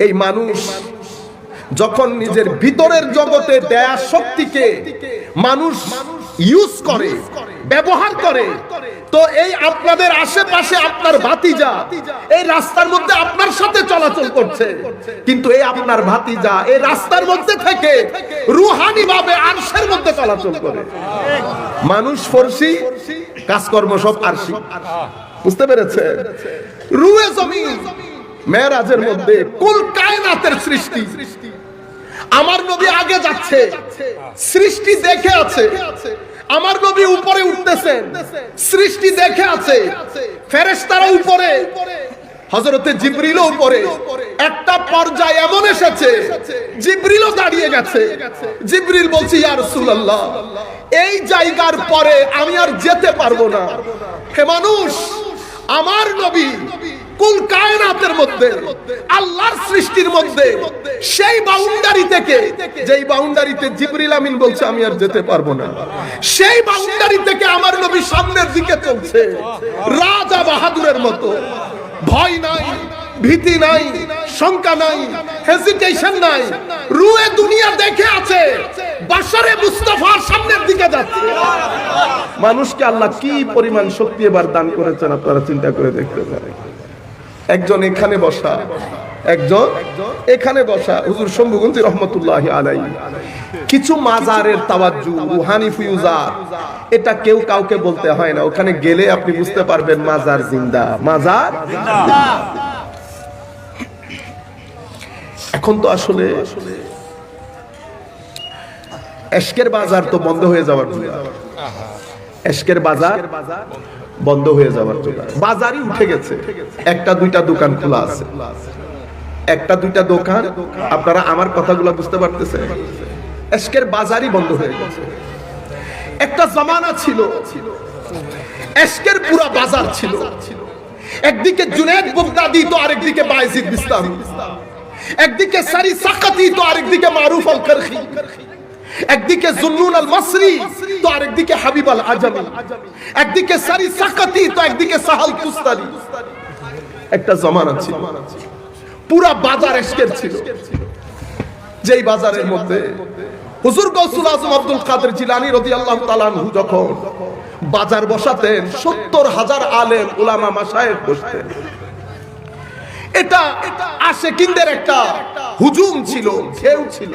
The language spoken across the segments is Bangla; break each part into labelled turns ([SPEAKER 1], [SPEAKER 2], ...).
[SPEAKER 1] এই মানুষ যখন নিজের ভিতরের জগতে দেয়া শক্তিকে মানুষ ইউজ করে ব্যবহার করে তো এই আপনাদের আশেপাশে আপনার ভাতিজা এই রাস্তার মধ্যে আপনার সাথে চলাচল করছে কিন্তু এই আপনার ভাতিজা এই রাস্তার মধ্যে থেকে রুহানি ভাবে আরশের মধ্যে চলাচল করে। মানুষ ফরসি কাজকর্ম সব আরশি। বুঝতে পেরেছে রুয়ে জমিন। মেরাজের মধ্যে কুল কায়নাতের সৃষ্টি। আমার নবী আগে যাচ্ছে, সৃষ্টি দেখে আছে। আমার নবী উপরে উঠতেছেন, সৃষ্টি দেখে আছে। ফেরেশতারা উপরে হজরতে জিব্রিলও উপরে। একটা পর্যায়ে এমন এসেছে, জিব্রিলও দাঁড়িয়ে গেছে। জিব্রিল বলছি, ইয়া রাসূলুল্লাহ, এই জায়গার পরে আমি আর যেতে পারব না। হে মানুষ, আমার নবী কুল কায়নাতের মধ্যে, আল্লাহর সৃষ্টির মধ্যে, সেই বাউন্ডারি থেকে, যেই বাউন্ডারিতে জিবরিল আমিন বলছে, আমি আর যেতে পারব না। সেই বাউন্ডারি থেকে আমার নবী সামনের দিকে চলছে। রাজা বাহাদুরের মতো। ভয় নাই, ভীতি নাই, শঙ্কা নাই হেজিটেশন নাই। রুয়ে দুনিয়া দেখে আছে, বাশারে মুস্তাফার সামনের দিকে যাচ্ছে। মানুষকে আল্লাহ কি পরিমাণ শক্তি এবার দান করেছেন, আপনারা চিন্তা করে দেখতে পারেন। একজন এখানে বসা, একজন এখানে বসা। হুজুর শম্ভুগঞ্জি রহমতুল্লাহ আলাই কিছু মাজারের তাওয়াজ্জু রুহানি ফিউজার এটা কেউ কাউকে বলতে হয় না। ওখানে গেলে আপনি বুঝতে পারবেন মাজার জিন্দা। মাজার এখন তো আসলে এশকের বাজার তো বন্ধ হয়ে যাওয়ার এশকের বাজার বন্ধ হয়ে যাওয়ার জন্য বাজারই উঠে গেছে। একটা দুইটা দোকান খোলা আছে। একটা দুইটা দোকান, আপনারা আমার কথাগুলো বুঝতে পারতেছেন? এশকের বাজারই বন্ধ হয়ে গেছে। একটা জামানা ছিল। এশকের পুরা বাজার ছিল। একদিকে জুনেদ বুগদাদি তো আরেকদিকে বাইজিদ বিস্তামি। একদিকে সারি সাকাতি তো আরেকদিকে মারুফ আল করখি একদিকে জুন্নুন আল মাসরি, তো আরেকদিকে হাবিব আল আজমি। একদিকে সারি সাকাতি, তো একদিকে সাহাল তুস্তারি একটা জমানা ছিল। পুরা বাজার এসকের ছিল। যেই বাজারের মধ্যে হুজুর গৌসুল আজম আব্দুল কাদের জিলানী রাদিয়াল্লাহু তাআলা আনহু যখন বাজার বসাতেন, সত্তর হাজার আলেম, উলামা মাসায়েখ বসতেন। এটা আশেকিনদের একটা হুজুম ছিল, ঢেউ ছিল।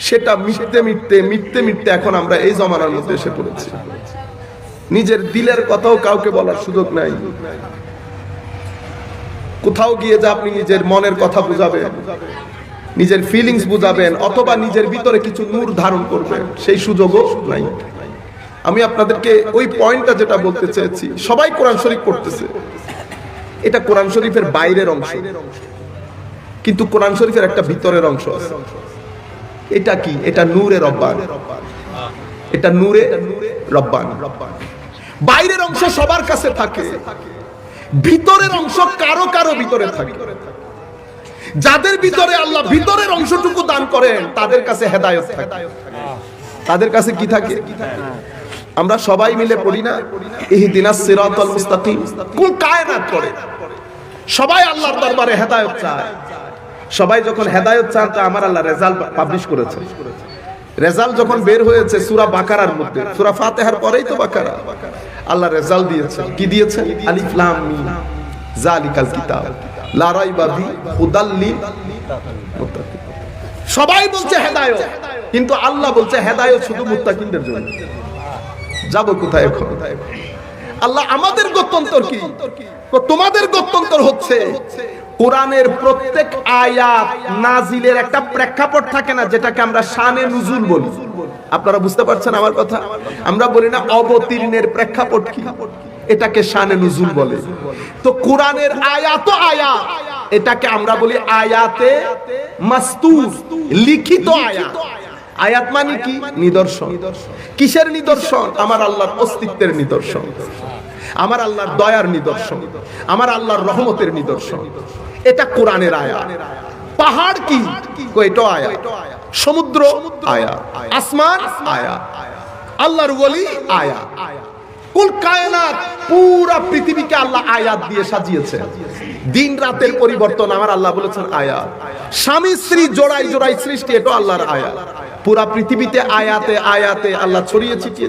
[SPEAKER 1] সেটা মিটতে মিটতে মিটতে মিটতে এখন আমরা এই জমানার মধ্যে এসে পড়েছি। নিজের দিলের কথাও কাউকে বলার সুযোগ নাই। কোথাও গিয়ে যে আপনি নিজের মনের কথা বুঝাবেন, নিজের ফিলিংস বুঝাবেন, অথবা নিজের ভিতরে কিছু নূর ধারণ করবেন, সেই সুযোগও নাই। আমি আপনাদেরকে ওই পয়েন্টটা যেটা বলতে চেয়েছি, সবাই কোরআন শরীফ পড়তেছে। এটা কোরআন শরীফের বাইরের অংশ। কিন্তু কোরআন শরীফের একটা ভিতরের অংশ আছে। এটা কি? এটা নূরে রব্বান। এটা নূরে রব্বান। বাইরের অংশ সবার কাছে থাকে, ভিতরের অংশ কারও কারও ভিতরে থাকে। যাদের ভিতরে আল্লাহ ভিতরের অংশটুকু দান করেন, তাদের কাছে হেদায়ত থাকে। তাদের কাছে কি থাকে? আমরা সবাই মিলে পড়ি না? ইহদিনাস সিরাতাল মুস্তাকিম। কোন কায়নাত করে সবাই আল্লাহর দরবারে হেদায়ত চায়। সবাই যখন হেদায়ত চান তো আমার আল্লাহ রেজাল্ট পাবলিশ করেছে। রেজাল্ট যখন বের হয়েছে সুরা বাকারার মধ্যে সুরা ফাতেহার পরেই তো বাকারা। আল্লাহ রেজাল্ট দিয়েছে। কি দিয়েছে? আলিফ লাম মিম। জালিকাল কিতাব। লা রাইবা ফি সবাই বলছে হেদায়ত। কিন্তু আল্লাহ বলছে হেদায়ত শুধু মুত্তাকিনদের জন্য। যাব কোথায় এখন? আল্লাহ আমাদের গত্যন্তর কি? তোমাদের গত্যন্তর হচ্ছে। কোরআনের প্রত্যেক আয়াত নাজিলের একটা প্রেক্ষাপট থাকে না, যেটাকে আমরা শানে নুজুল বলি। আপনারা বুঝতে পারছেন আমার কথা? আমরা বলি না অবতীর্ণের প্রেক্ষাপট কি? এটাকে শানে নুজুল বলে। তো কোরআনের আয়াত আয়াত। এটাকে আমরা বলি আয়াতে মাস্তুর, লিখিত আয়াত। আয়াত মানে কি? নিদর্শন। কিসের নিদর্শন? আমার আল্লাহর অস্তিত্বের নিদর্শন। আমার আল্লাহর দয়ার নিদর্শন, আমার আল্লাহর রহমতের নিদর্শন। এটা কোরআনের আয়া। পাহাড় কি? এটা আয়াত সমুদ্র আয়াত আসমান আয়াত আল্লাহর ওলি আয়াত কুল কায়নাত পুরা পৃথিবীকে আল্লাহ আয়াত দিয়ে সাজিয়েছে দিন রাতের পরিবর্তন আমার আল্লাহ বলেছেন আয়াত স্বামী, স্ত্রী জোড়াই জোড়াই সৃষ্টি এটা আল্লাহর আয়াত পুরা পৃথিবীতে আয়াতে আয়াতে আল্লাহ ছড়িয়ে ছিটিয়ে।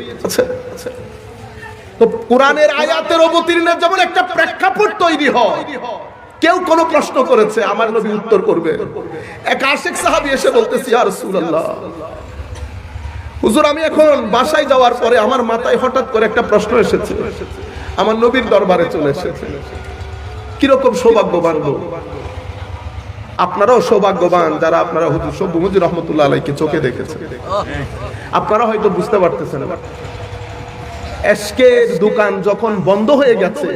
[SPEAKER 1] তো কোরআনের আয়াতের অবতীর্ণের যেমন একটা প্রেক্ষাপট তৈরি হয়, কেউ কোনো প্রশ্ন করেছে, আমার নবী উত্তর করবে। এক আশেক সাহাবী এসে বলতেছি আর রাসূলুল্লাহ, হুজুর, আমি এখন বাসায় যাওয়ার পরে আমার মাথায় হঠাৎ করে একটা প্রশ্ন এসেছে। আমার নবীর দরবারে চলে এসেছে। কীরকম সৌভাগ্যবান গো। আপনারাও সৌভাগ্যবান যারা আপনারা হুজুর সব হুজুর রহমতুল্লাহ আলাইকে চোখে দেখেছেন। আপনারা হয়তো বুঝতে পারতেছেন। এসকের দোকান যখন বন্ধ হয়ে গেছে,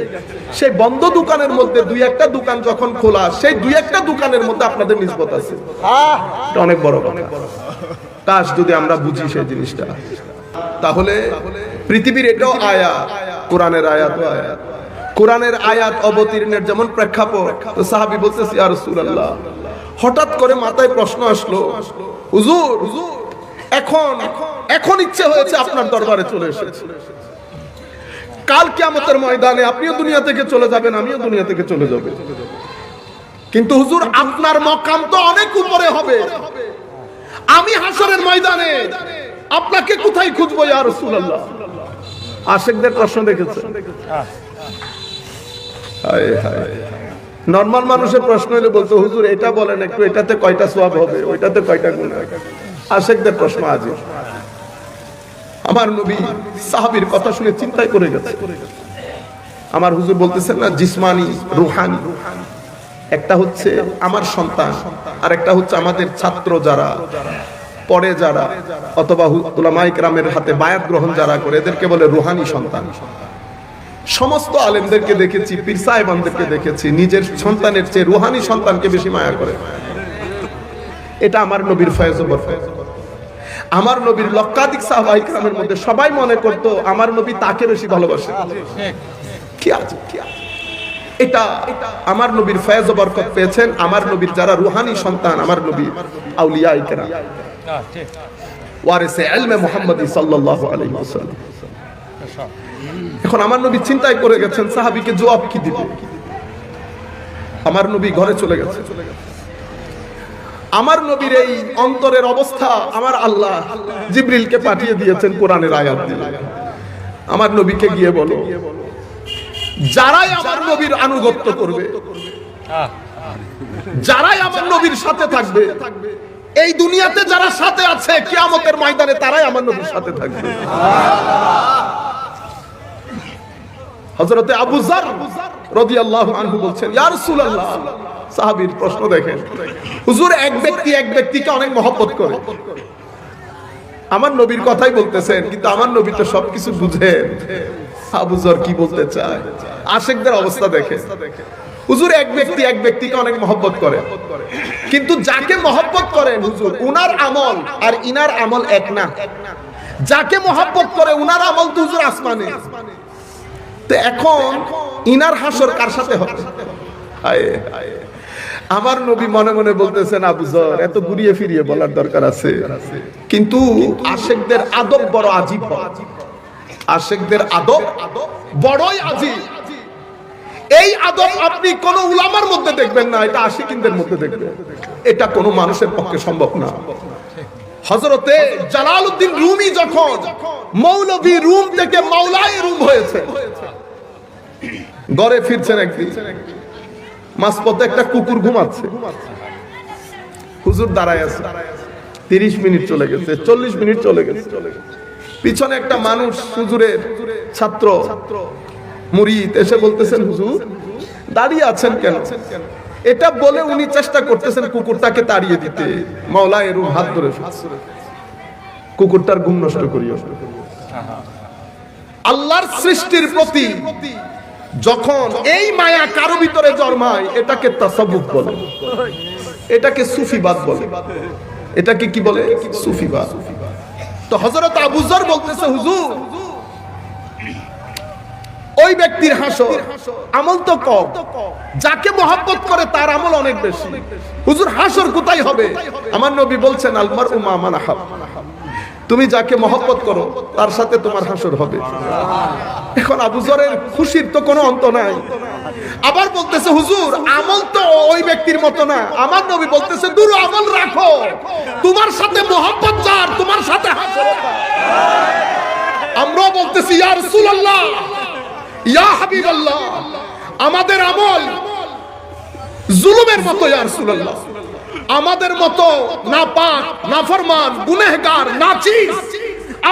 [SPEAKER 1] সেই বন্ধ দোকানের মধ্যে দুই একটা দোকান যখন খোলা, সেই দুই একটা দোকানের মধ্যে আপনাদের নিসবত আছে। অনেক বড় কথা। কাশ যদি আমরা বুঝি সেই জিনিসটা। তাহলে পৃথিবীর এটাও আয়া কোরআনের আয়াত। আয়াত কোরআনের আয়াত অবতীর্ণের যেমন প্রেক্ষাপট সাহাবি বলতেছি আর রাসূলুল্লাহ। হঠাৎ করে মাথায় প্রশ্ন আসলো, হুজুর, এখন এখন ইচ্ছে হয়েছে আপনার দরবারে চলে এসেছে। কাল কিয়ামতের ময়দানে আপনিও দুনিয়া থেকে চলে যাবেন, আমিও দুনিয়া থেকে চলে যাব। কিন্তু হুজুর, আপনার মকাম তো অনেক উপরে হবে। আমি হাসরের ময়দানে আপনাকে কোথায় খুঁজবো ইয়া রাসূলুল্লাহ? আশেকদের প্রশ্ন দেখেছে নর্মাল মানুষের প্রশ্ন হলে বলতো, হুজুর, এটা বলেন একটু, এটাতে কয়টা সওয়াব হবে? ওইটাতে কয়টা গুণ আশেকদের প্রশ্ন আজই আমার নবী সাহাবীর কথা শুনে চিন্তায় করে গেছে। আমার হুজুর বলতেছেন না, জিসমানি রুহানি। একটা হচ্ছে আমার সন্তান আর একটা হচ্ছে আমাদের ছাত্র যারা, পরে যারা, অথবা উলামায়ে কেরামের হাতে বায়াত গ্রহণ যারা করে, এদেরকে বলে রুহানি সন্তান। সমস্ত আলেমদেরকে দেখেছি, পীর সাহেবানদেরকে দেখেছি, নিজের সন্তানের চেয়ে রুহানি সন্তানকে বেশি মায়া করে। এটা আমার নবীর ফয়েজ বরকত। আমার নবীর লক্ষাধিক সাহাবাহিক রামের মধ্যে সবাই মনে করত আমার নবী তাকে বেশি ভালোবাসে। কি আছে কি আছে? এটা আমার নবীর আমার নবীর যারা রুহানি সন্তান, আমার নবী আউলিয়া ওয়াসাল্লাম। এখন আমার নবী চিন্তায় করে গেছেন, সাহাবীকে জবাব কি দিবে? আমার নবী ঘরে চলে গেছে। আমার নবীর এই অন্তরের অবস্থা আমার আল্লাহ জিব্রিলকে পাঠিয়ে দিয়েছেন কোরআনের আয়াত দিয়ে। আমার নবীকে গিয়ে বলো, যারাই আমার নবীর আনুগত্য করবে, যারাই আমার নবীর সাথে থাকবে, এই দুনিয়াতে যারা সাথে আছে কিয়ামতের ময়দানে তারাই আমার নবীর সাথে থাকবে। হযরতে আবু যার রাদিয়াল্লাহু আনহু বলছেন, ইয়া রাসূলুল্লাহ। সাহাবীর প্রশ্ন দেখেন। হুজুর, এক ব্যক্তি এক ব্যক্তিকে অনেক মহব্বত করে। আমার নবীর কথাই বলতেছেন, কিন্তু আমার নবী তো সবকিছু বুঝেন আবু যর কি বলতে চায়? আশেকদের অবস্থা দেখে হুজুর, এক ব্যক্তি এক ব্যক্তিকে অনেক মহব্বত করে। কিন্তু যাকে মহব্বত করেন হুজুর, উনার আমল আর ইনার আমল এক না। যাকে মহব্বত করে উনার আমল তো হুজুর আসমানে। তো এখন ইনার হাসর কার সাথে হবে। আমার নবী মনে মনে বলতেছেন আবুজর এত ঘুরিয়ে ফিরিয়ে বলার দরকার আছে। কিন্তু আশেকদের আদব বড় আজীব আশেকদের আদব বড়ই আজীব। এই আদব আপনি কোন উলামার মধ্যে দেখবেন না, এটা আশিকিনদের মধ্যে দেখবেন। এটা কোনো মানুষের পক্ষে সম্ভব না। হজরতে জালালউদ্দিন রুমি যখন মৌলভী রুম থেকে মাওলাই রুম হয়েছে গড়ে ফিরছেন একদিন। মাঝপথে একটা কুকুর ঘুমাচ্ছে। হুজুর দাঁড়ায় আছে। তিরিশ মিনিট চলে গেছে, চল্লিশ মিনিট চলে গেছে। পিছনে একটা মানুষ, হুজুরের ছাত্র, মুরিদ, এসে বলতেছেন, হুজুর, দাঁড়িয়ে আছেন কেন? এটা বলে উনি চেষ্টা করতেছেন কুকুরটাকে তাড়িয়ে দিতে। মাওলা এরুম হাত ধরে কুকুরটার ঘুম নষ্ট করিও। আল্লাহর সৃষ্টির প্রতি যখন এই মায়া কারও ভিতরে জন্মায়, এটাকে তাসাবুক বলে। এটাকে সুফিবাদ বলে। এটাকে কি বলে? সুফিবাদ। তো হযরত আবু যর বলতেছে, হুজুর, ওই ব্যক্তির হাসর আমল তো কম। যাকে মহব্বত করে তার আমল অনেক বেশি। হুজুর, হাসর কোথায় হবে? আমার নবী বলছেন আলমার উমা মানাহাব। তুমি যাকে মহব্বত করো, তার সাথে তোমার হাসর হবে। এখন আবু জরের খুশির তো কোনো অন্ত নাই। আবার বলতেছে, হুজুর, আমল তো ওই ব্যক্তির মতো না। আমার নবী বলতেছে, দূর আমল রাখো। তোমার সাথে মহব্বত যার, তোমার সাথে। আমরাও বলতেছি, ইয়া রাসূলুল্লাহ, ইয়া হাবিবাল্লাহ, আমাদের আমল জুলুমের মতো, ইয়া রাসূলুল্লাহ। আমাদের মতো না পাক, না ফরমান, গুনেহগার নাচিস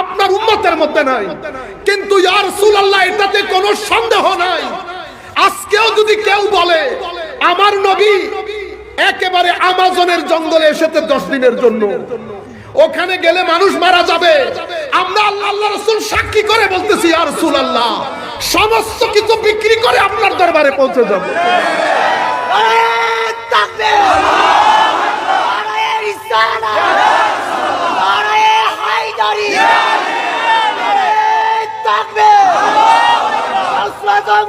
[SPEAKER 1] আপনার উম্মতের মধ্যে নাই। কিন্তু ইয়া রাসূলুল্লাহ, এটাতে কোনো সন্দেহ নাই। আজকেও যদি কেউ বলে, আমার নবী একেবারে আমাজনের জঙ্গলে এসেছে দশ দিনের জন্য। ওখানে গেলে মানুষ মারা যাবে। আমরা আল্লাহ আল্লাহ রসুল সাক্ষী করে বলতেছি আর রসুল আল্লাহ সমস্ত কিছু বিক্রি করে আপনার দরবারে পৌঁছে যাবে।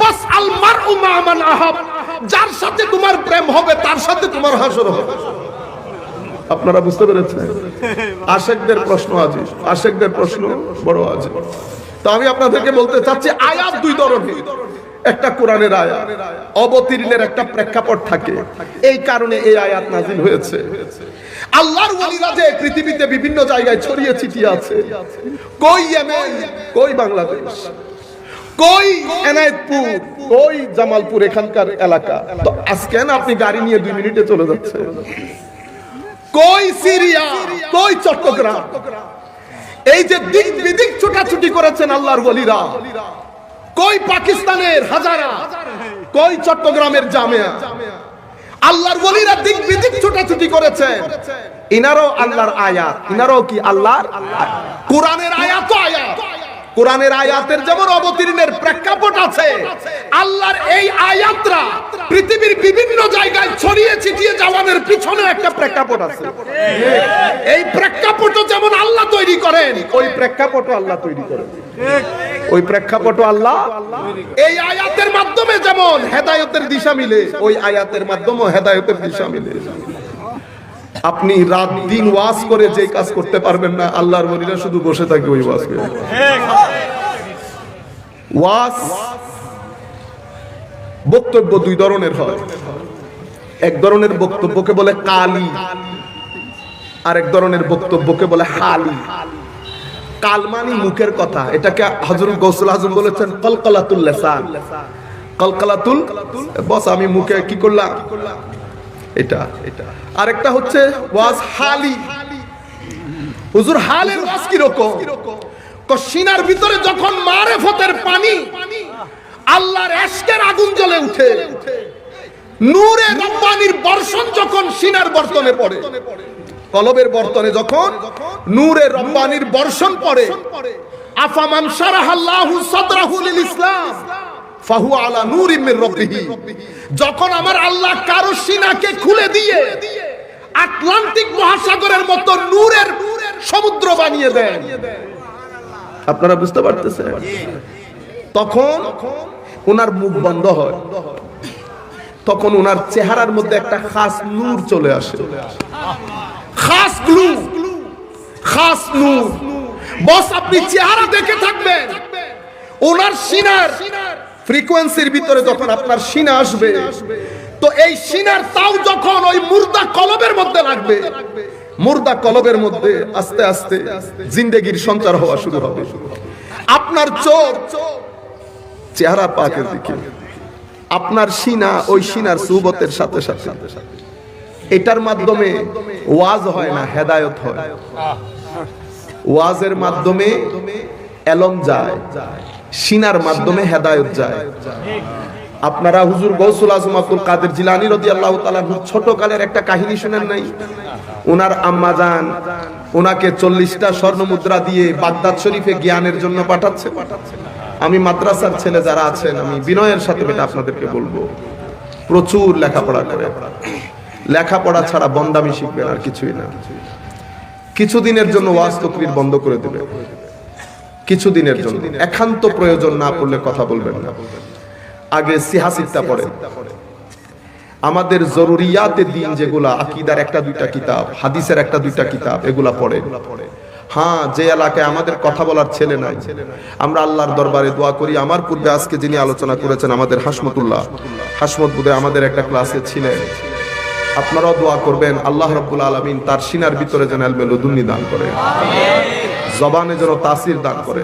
[SPEAKER 1] বাস আল মারউ মা মান আহাব। যার সাথে তোমার প্রেম হবে, তার সাথে তোমার হাসর হবে। আপনারা বুঝতে পেরেছেন? আশেকদের প্রশ্ন আছে আশেকদের প্রশ্ন বড় আছে তো আমি আপনাদেরকে বলতে চাচ্ছি, আয়াত দুই ধরনের। একটা কোরআনের আয়াত। অবতীর্ণের একটা প্রেক্ষাপট থাকে। এই কারণে এই আয়াত নাজিল হয়েছে। আল্লাহর ওয়ালিরা যে পৃথিবীতে বিভিন্ন জায়গায় ছড়িয়ে ছিটিয়ে আছে। কই ইয়েমেন? কই বাংলাদেশ? কই এনায়েতপুর? কই জামালপুর এখানকার এলাকা? তো আজকে আপনি গাড়ি নিয়ে দুই মিনিটে চলে যাচ্ছে। কই সিরিয়া? কই চট্টগ্রাম? এই যে দিক বিদিক ছোটাছুটি করেছেন আল্লাহর ওলিরা। কই পাকিস্তানের হাজারা? কই চট্টগ্রামের জামিয়া? আল্লাহর ওলিরা দিক বিদিক ছোটাছুটি করেছেন। ইনারও আল্লাহর আয়াত। ইনারও কি আল্লাহর। কোরআনের আয়াত আয়াত। কোরআনের আয়াতের যেমন অবতীর্ণের প্রেক্ষাপট আছে, আল্লাহর এই আয়াতরা পৃথিবীর বিভিন্ন জায়গায় ছড়িয়ে ছিটিয়ে যাওয়ানোর পিছনে একটা প্রেক্ষাপট আছে। এই প্রেক্ষাপট যেমন আল্লাহ তৈরি করেন, ওই প্রেক্ষাপট আল্লাহ তৈরি করেন। ওই প্রেক্ষাপট আল্লাহ এই আয়াতের মাধ্যমে যেমন হেদায়তের দিশা মিলে, ওই আয়াতের মাধ্যমে হেদায়তের দিশা মিলে। আপনি রাত দিন ওয়াজ করে যে কাজ করতে পারবেন না, আল্লাহর বলিরা শুধু বসে থাকে ওই ওয়াজ করে ওয়াজ বক্তব্য দুই ধরনের হয়। এক ধরনের বক্তব্যকে বলে কালি আর এক ধরনের বক্তব্যকে বলে হালি। কালমানি মুখের কথা, এটাকে হজরত গৌসুল আজম বলেছেন কলকলাতুল লেসান। কলকলাতুল বস, আমি মুখে কি করলাম? এটা। আরেকটা হচ্ছে ওয়াজ হালি। হুজুর, হালের ওয়াজ কি রকম সিনার ভিতরে যখন মারেফতের পানি, আল্লাহর এশকের আগুন জ্বলে উঠে। নূরে রব্বানির বর্ষণ যখন সিনার বর্তনে পড়ে, কলবের বর্তনে যখন নূরে রব্বানির বর্ষণ পড়ে, আফামান সারাহাল্লাহু সাদরাহু লিল ইসলাম ফাহু আলা নূরিম মির রাব্বিহি। যখন আমার আল্লাহ কারও সিনাকে খুলে দিয়ে আটলান্টিক মহাসাগরের মতো নূরের সমুদ্র বানিয়ে দেন। আপনারা বুঝতে পারতেছেন? তখন ওনার মুখ বন্ধ হয়। তখন ওনার চেহারার মধ্যে একটা খাস নূর চলে আসে। খাস গ্লু। খাস নূর। বস, আপনি চেহারা দেখে থাকবেন। ওনার সিনার ফ্রিকোয়েন্সির ভিতরে যখন আপনার সিনা আসবে, তো এই সিনার তাও যখন ওই মুর্দা কলবের মধ্যে লাগবে, মুর্দা কলবের মধ্যে আস্তে আস্তে জিন্দেগির সঞ্চার হওয়া শুরু হবে। আপনার চোখ চেহারা পাকের দিকে, আপনার সিনা ওই সিনার সুবতের সাথে সাথে। এটার মাধ্যমে ওয়াজ হয় না, হেদায়ত হয়। ওয়াজের মাধ্যমে এলম যায়। সিনার মাধ্যমে হেদায়ত যায়। আপনারা হুজুর গৌসুল আজম আব্দুল কাদের জিলানি রদি আল্লাহ ছোট কালের একটা কাহিনী শুনেন নাই? ওনার আম্মা যান ওনাকে চল্লিশটা স্বর্ণ মুদ্রা দিয়ে বাগদাদ শরীফে জ্ঞানের জন্য পাঠাচ্ছে। আমি মাদ্রাসার ছেলে যারা আছেন, আমি বিনয়ের সাথে এটা আপনাদেরকে বলব। প্রচুর লেখাপড়া করে। লেখাপড়া ছাড়া বন্দামি শিখবেন আর কিছুই না। কিছুদিনের জন্য ওয়াজ তকরির বন্ধ করে দেবে। কিছুদিনের জন্য। একান্ত প্রয়োজন না পড়লে কথা বলবেন না। আগে সিহাসিকটা পড়ে। আমাদের জরুরিয়াতে দিন যেগুলা আকিদার একটা দুইটা কিতাব হাদিসের একটা দুইটা কিতাব এগুলা পড়ে। হ্যাঁ যে এলাকায় আমাদের কথা বলার ছেলে নাই। আমরা আল্লাহর দরবারে দোয়া করি। আমার পূর্বে আজকে যিনি আলোচনা করেছেন আমাদের হাসমতুল্লাহ। হাসমত বুধে আমাদের একটা ক্লাসে ছিলেন। আপনারাও দোয়া করবেন। আল্লাহ রব্বুল আলমিন তার সিনার ভিতরে যেন এলমে লদুন্নি দান করে জবানে যেন তাসির দান করে।